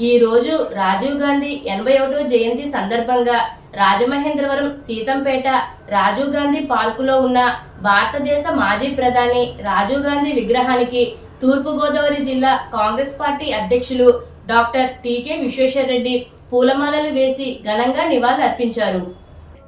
ఈ రోజు రాజీవ్ గాంధీ ఎనభై ఒకటో జయంతి సందర్భంగా రాజమహేంద్రవరం సీతంపేట రాజీవ్ గాంధీ పార్కులో ఉన్న భారతదేశ మాజీ ప్రధాని రాజీవ్ గాంధీ విగ్రహానికి తూర్పుగోదావరి జిల్లా కాంగ్రెస్ పార్టీ అధ్యక్షులు డాక్టర్ టీకే విశ్వేశ్వరరెడ్డి పూలమాలలు వేసి ఘనంగా నివాళులర్పించారు.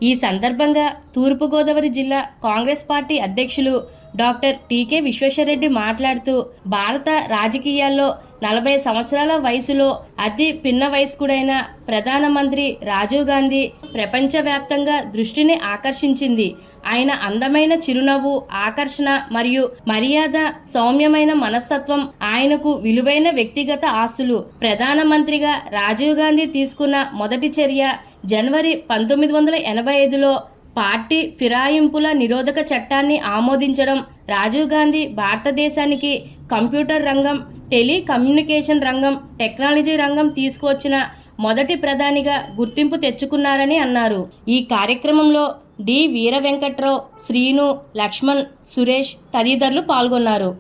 ఈ సందర్భంగా తూర్పుగోదావరి జిల్లా కాంగ్రెస్ పార్టీ అధ్యక్షులు డాక్టర్ టీకే విశ్వేశ్వరరెడ్డి మాట్లాడుతూ భారత రాజకీయాల్లో నలభై సంవత్సరాల వయసులో అతి పిన్న వయస్కుడైన ప్రధానమంత్రి రాజీవ్ గాంధీ ప్రపంచవ్యాప్తంగా దృష్టిని ఆకర్షించింది. ఆయన అందమైన చిరునవ్వు ఆకర్షణ మరియు మర్యాద సౌమ్యమైన మనస్తత్వం ఆయనకు విలువైన వ్యక్తిగత ఆస్తులు. ప్రధానమంత్రిగా రాజీవ్ గాంధీ తీసుకున్న మొదటి చర్య జనవరి పంతొమ్మిది వందల ఎనభై ఐదులో పార్టీ ఫిరాయింపుల నిరోధక చట్టాన్ని ఆమోదించడం రాజీవ్ గాంధీ భారతదేశానికి కంప్యూటర్ రంగం టెలికమ్యూనికేషన్ రంగం టెక్నాలజీ రంగం తీసుకువచ్చిన మొదటి ప్రధానిగా గుర్తింపు తెచ్చుకున్నారని అన్నారు. ఈ కార్యక్రమంలో డి. వీర వెంకట్రావు శ్రీను లక్ష్మణ్ సురేష్ తదితరులు పాల్గొన్నారు.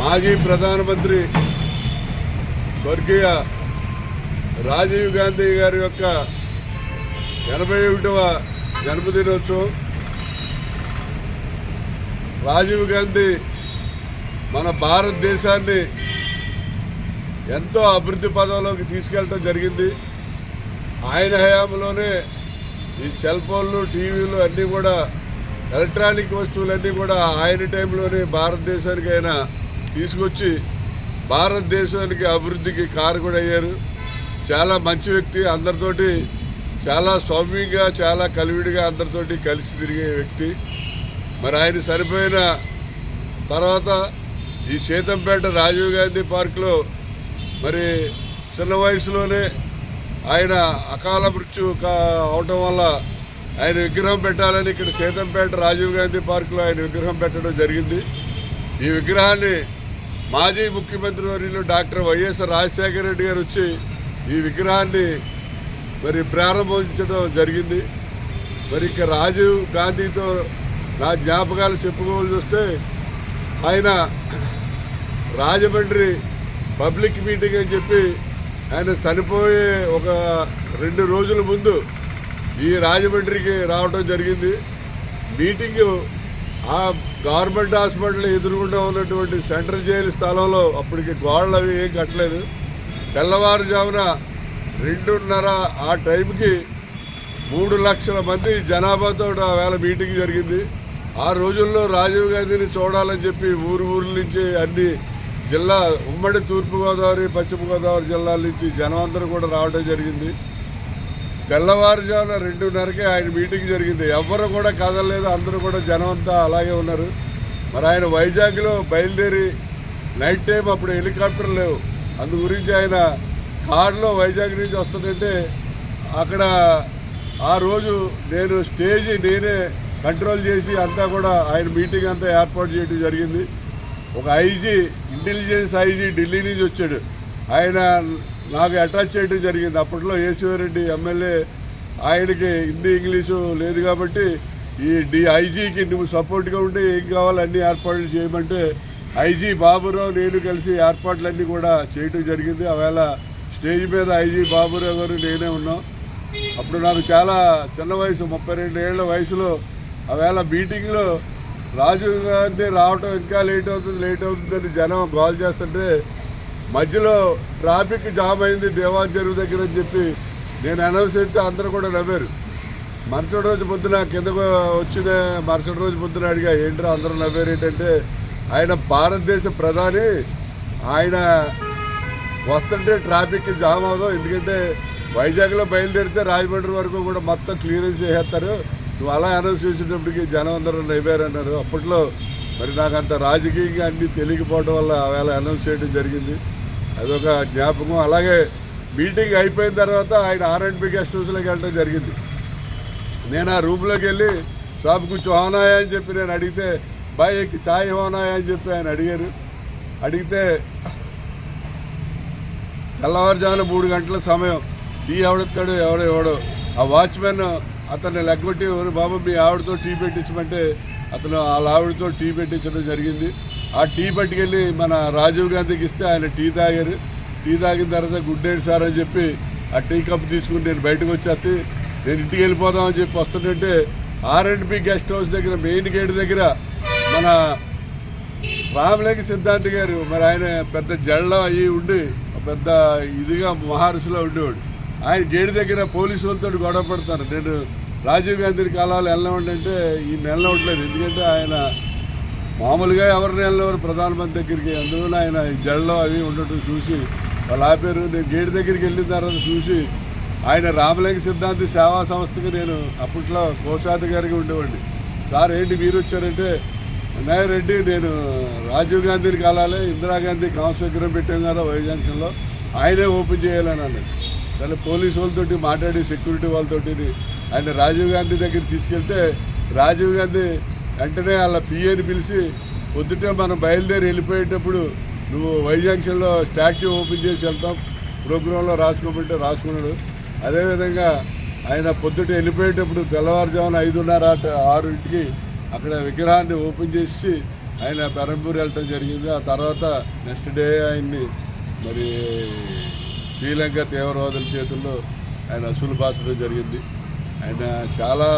మాజీ ప్రధానమంత్రి స్వర్గీయ రాజీవ్ గాంధీ గారి యొక్క ఎనభై ఒకటవ జన్మదినోత్సవం. రాజీవ్ గాంధీ మన భారతదేశాన్ని ఎంతో అభివృద్ధి పదంలోకి తీసుకెళ్ళటం జరిగింది. ఆయన హయాంలోనే ఈ సెల్ ఫోన్లు టీవీలు అన్నీ కూడా ఎలక్ట్రానిక్ వస్తువులన్నీ కూడా ఆయన టైంలోనే భారతదేశానికి ఆయన తీసుకొచ్చి భారతదేశానికి అభివృద్ధికి కారకుడయ్యారు. చాలా మంచి వ్యక్తి. అందరితోటి చాలా సౌమ్యంగా చాలా కలివిడిగా అందరితోటి కలిసి తిరిగే వ్యక్తి. మరి ఆయన సరిపోయిన తర్వాత ఈ సీతంపేట రాజీవ్ గాంధీ పార్కులో మరి చిన్న వయసులోనే ఆయన అకాల మృత్యు అవటం వల్ల ఆయన విగ్రహం పెట్టాలని ఇక్కడ సీతంపేట రాజీవ్ గాంధీ పార్కులో ఆయన విగ్రహం పెట్టడం జరిగింది. ఈ విగ్రహాన్ని మాజీ ముఖ్యమంత్రి వర్యులు డాక్టర్ వైఎస్ రాజశేఖర రెడ్డి గారు వచ్చి ఈ విగ్రహాన్ని మరి ప్రారంభించడం జరిగింది. మరి ఇక రాజీవ్ గాంధీతో నా జ్ఞాపకాలు చెప్పుకోవాల్సి వస్తే ఆయన రాజమండ్రి పబ్లిక్ మీటింగ్ అని చెప్పి ఆయన చనిపోయే ఒక రెండు రోజుల ముందు ఈ రాజమండ్రికి రావడం జరిగింది. మీటింగ్ ఆ గవర్నమెంట్ హాస్పిటల్ ఎదురుగుండా ఉన్నటువంటి సెంట్రల్ జైలు స్థలంలో అప్పటికి గోడలు అవి ఏం కట్టలేదు. తెల్లవారుజామున రెండున్నర ఆ టైంకి మూడు లక్షల మంది జనాభాతో ఆ వేళ మీటింగ్ జరిగింది. ఆ రోజుల్లో రాజీవ్ గాంధీని చూడాలని చెప్పి ఊరు ఊర్ల నుంచి అన్ని జిల్లా ఉమ్మడి తూర్పుగోదావరి పశ్చిమ గోదావరి జిల్లాల నుంచి జనం అందరూ కూడా రావడం జరిగింది. తెల్లవారుజామున రెండున్నరకే ఆయన మీటింగ్ జరిగింది. ఎవరు కూడా కదలలేదు. అందరూ కూడా జనం అంతా అలాగే ఉన్నారు. మరి ఆయన వైజాగ్లో బయలుదేరి నైట్ టైం అప్పుడు హెలికాప్టర్ లేవు. అందు గురించి ఆయన కారులో వైజాగ్ నుంచి వస్తుందంటే అక్కడ ఆ రోజు నేను స్టేజ్ నేనే కంట్రోల్ చేసి అంతా కూడా ఆయన మీటింగ్ అంతా ఏర్పాటు చేయడం జరిగింది. ఒక ఐజీ ఇంటెలిజెన్స్ ఐజీ ఢిల్లీ నుంచి వచ్చాడు. ఆయన నాకు అటాచ్ చేయడం జరిగింది. అప్పట్లో యేశివరెడ్డి ఎమ్మెల్యే ఆయనకి హిందీ ఇంగ్లీషు లేదు కాబట్టి ఈ డి ఐజీకి నువ్వు సపోర్ట్గా ఉంటే ఏం కావాలి? అన్ని ఏర్పాట్లు చేయమంటే ఐజీ బాబురావు నేను కలిసి ఏర్పాట్లన్నీ కూడా చేయడం జరిగింది. ఆవేళ స్టేజ్ మీద ఐజీ బాబురావు గారు నేనే ఉన్నాం. అప్పుడు నాకు చాలా చిన్న వయసు ముప్పై రెండు ఏళ్ళ వయసులో ఆవేళ మీటింగ్లో రాజీవ్ గాంధీ రావటం ఇంకా లేట్ అవుతుంది లేట్ అవుతుందని జనం గోల్ చేస్తుంటే మధ్యలో ట్రాఫిక్ జామ్ అయింది దేవాన్ చెరువు దగ్గర అని చెప్పి నేను అనౌన్స్ చేస్తే అందరూ కూడా నవ్వారు. మరుసటి రోజు పొద్దున కిందకు వచ్చిన మరుసటి రోజు పొద్దున అడిగా ఏంటో అందరూ నవ్వారు? ఏంటంటే ఆయన భారతదేశ ప్రధాని ఆయన వస్తుంటే ట్రాఫిక్ జామ్ అవ్వదు ఎందుకంటే వైజాగ్లో బయలుదేరితే రాజమండ్రి వరకు కూడా మొత్తం క్లియరెన్స్ చేసేస్తారు. నువ్వు అలా అనౌన్స్ చేసేటప్పటికి జనం అందరూ అన్నారు అప్పట్లో మరి నాకు అంత రాజకీయంగా అన్నీ తెలియకపోవడం వల్ల అవేళ అనౌన్స్ చేయడం జరిగింది. అదొక జ్ఞాపకం. అలాగే మీటింగ్ అయిపోయిన తర్వాత ఆయన ఆర్ఎండ్బి గెస్ట్ హౌస్లోకి వెళ్ళడం జరిగింది. నేను ఆ రూమ్లోకి వెళ్ళి సాబ్ కొంచెం హోనాయా అని చెప్పి నేను అడిగితే బాయ్ ఎక్కి చాయ్ హోనాయా అని చెప్పి ఆయన అడిగారు. అడిగితే తెల్లవారుజామున మూడు గంటల సమయం. టీ ఎవడెత్తాడు ఎవడో ఎవడో. ఆ వాచ్మెన్ అతన్ని లెగ్గొట్టి బాబు మీ ఆవిడతో టీ పెట్టించమంటే అతను వాళ్ళ ఆవిడతో టీ పెట్టించడం జరిగింది. ఆ టీ పట్టుకెళ్ళి మన రాజీవ్ గాంధీకి ఇస్తే ఆయన టీ తాగారు. టీ తాగిన తర్వాత గుడ్ నైట్ సార్ అని చెప్పి ఆ టీ కప్ తీసుకుని నేను బయటకు వచ్చేస్తే నేను ఇంటికి వెళ్ళిపోదామని చెప్పి వస్తుంటే R and B guest house దగ్గర మెయిన్ గేట్ దగ్గర మన రామలింగ సిద్ధాంతి గారు మరి ఆయన పెద్ద జళ్ళ అయ్యి ఉండి పెద్ద ఇదిగా మహారుషిలో ఉండేవాడు. ఆయన గేడి దగ్గర పోలీసు వాళ్ళతో గొడవ పడతాను నేను రాజీవ్ గాంధీ కాలాలు వెళ్ళవండి అంటే ఈయన వెళ్ళవట్లేదు ఎందుకంటే ఆయన మామూలుగా ఎవరిని వెళ్ళినవారు ప్రధానమంత్రి దగ్గరికి అందువల్ల ఆయన ఈ అవి ఉండటం చూసి వాళ్ళు ఆపేరు. నేను గేట్ దగ్గరికి వెళ్ళిన తర్వాత చూసి ఆయన రామలింగ సిద్ధాంతి సేవా సంస్థకి నేను అప్పట్లో కోశాధికారిగా ఉండేవాడిని. సార్ ఏంటి మీరు వచ్చారంటే వినాయరెడ్డి నేను రాజీవ్ గాంధీని కలాలి ఇందిరాగాంధీ కాంస్ విగ్రహం పెట్టాం కదా వై జంక్షన్లో ఆయనే ఓపెన్ చేయాలని అన్నాడు. కానీ పోలీసు వాళ్ళతోటి మాట్లాడి సెక్యూరిటీ వాళ్ళతోటి ఆయన రాజీవ్ గాంధీ దగ్గర తీసుకెళ్తే రాజీవ్ గాంధీ వెంటనే వాళ్ళ పిఏని పిలిచి పొద్దుటే మనం బయలుదేరి వెళ్ళిపోయేటప్పుడు నువ్వు వై జంక్షన్లో స్టాచ్యూ ఓపెన్ చేసి వెళ్తాం ప్రోగ్రాంలో రాసుకోమంటే రాసుకున్నాడు. అదేవిధంగా ఆయన పొద్దుట వెళ్ళిపోయేటప్పుడు తెల్లవారుజామున ఐదున్నర ఆరింటికి అక్కడ విగ్రహాన్ని ఓపెన్ చేసి ఆయన పెరంపూర్ వెళ్ళటం జరిగింది. ఆ తర్వాత నెక్స్ట్ డే ఆయన్ని మరి శ్రీలంక తీవ్రవాదుల చేతుల్లో ఆయన అసలు పాత్ర జరిగింది. ఆయన చాలా